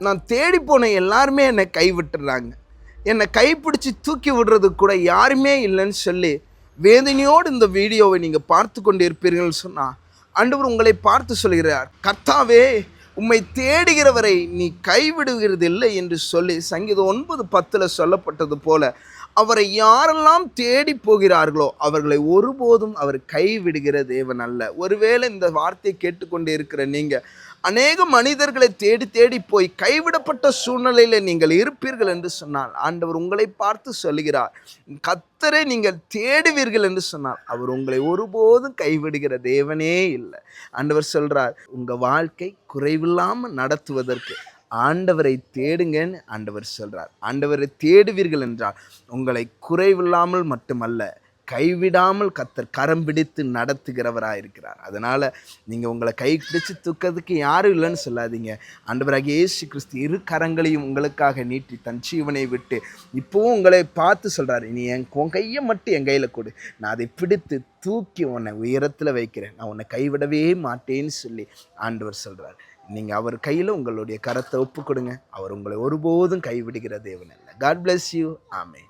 நான் தேடி போன எல்லாருமே என்னை கைவிட்டுறாங்க. என்னை கைப்பிடிச்சு தூக்கி விடுறதுக்கு கூட யாருமே இல்லைன்னு சொல்லி வேதனையோடு இந்த வீடியோவை நீங்கள் பார்த்து கொண்டு இருப்பீர்கள் சொன்னால் ஆண்டவர் உங்களை பார்த்து சொல்கிறார் கர்த்தாவே உம்மை தேடுகிறவரை நீ கைவிடுகிறது இல்லை என்று சொல்லி சங்கீதம் ஒன்பது பத்தில் சொல்லப்பட்டது போல அவரை யாரெல்லாம் தேடி போகிறார்களோ அவர்களை ஒருபோதும் அவர் கைவிடுகிற தேவன் அல்ல. ஒருவேளை இந்த வார்த்தையை கேட்டுக்கொண்டு இருக்கிற நீங்கள் அநேக மனிதர்களை தேடி தேடி போய் கைவிடப்பட்ட சூழ்நிலையில் நீங்கள் இருப்பீர்கள் என்று சொன்னால் ஆண்டவர் உங்களை பார்த்து சொல்கிறார் கத்தரை நீங்கள் தேடுவீர்கள் என்று சொன்னால் அவர் உங்களை ஒருபோதும் கைவிடுகிற தேவனே இல்லை. ஆண்டவர் சொல்கிறார் உங்கள் வாழ்க்கை குறைவில்லாமல் நடத்துவதற்கு ஆண்டவரை தேடுங்கன்னு ஆண்டவர் சொல்கிறார் ஆண்டவரை தேடுவீர்கள் என்றால் உங்களை குறைவில்லாமல் மட்டுமல்ல கைவிடாமல் கத்தர் கரம் பிடித்து நடத்துகிறவராக இருக்கிறார் அதனால் நீங்கள் உங்களை கை பிடிச்சு தூக்கிறதுக்கு யாரும் இல்லைன்னு சொல்லாதீங்க. ஆண்டவராகிய இயேசு கிறிஸ்து இரு கரங்களையும் உங்களுக்காக நீட்டி தன் ஜீவனை விட்டு இப்போவும் உங்களை பார்த்து சொல்கிறார் நீ என் உன் கையை மட்டும் என் கையில் கொடு. நான் அதை பிடித்து தூக்கி உன்னை உயரத்தில் வைக்கிறேன். நான் உன்னை கைவிடவே மாட்டேன்னு சொல்லி ஆண்டவர் சொல்கிறார் நீங்கள் அவர் கையில் உங்களுடைய கரத்தை ஒப்பு கொடுங்க. அவர் உங்களை ஒருபோதும் கைவிடுகிற தேவன் இல்லை காட் பிளஸ் யூ ஆமே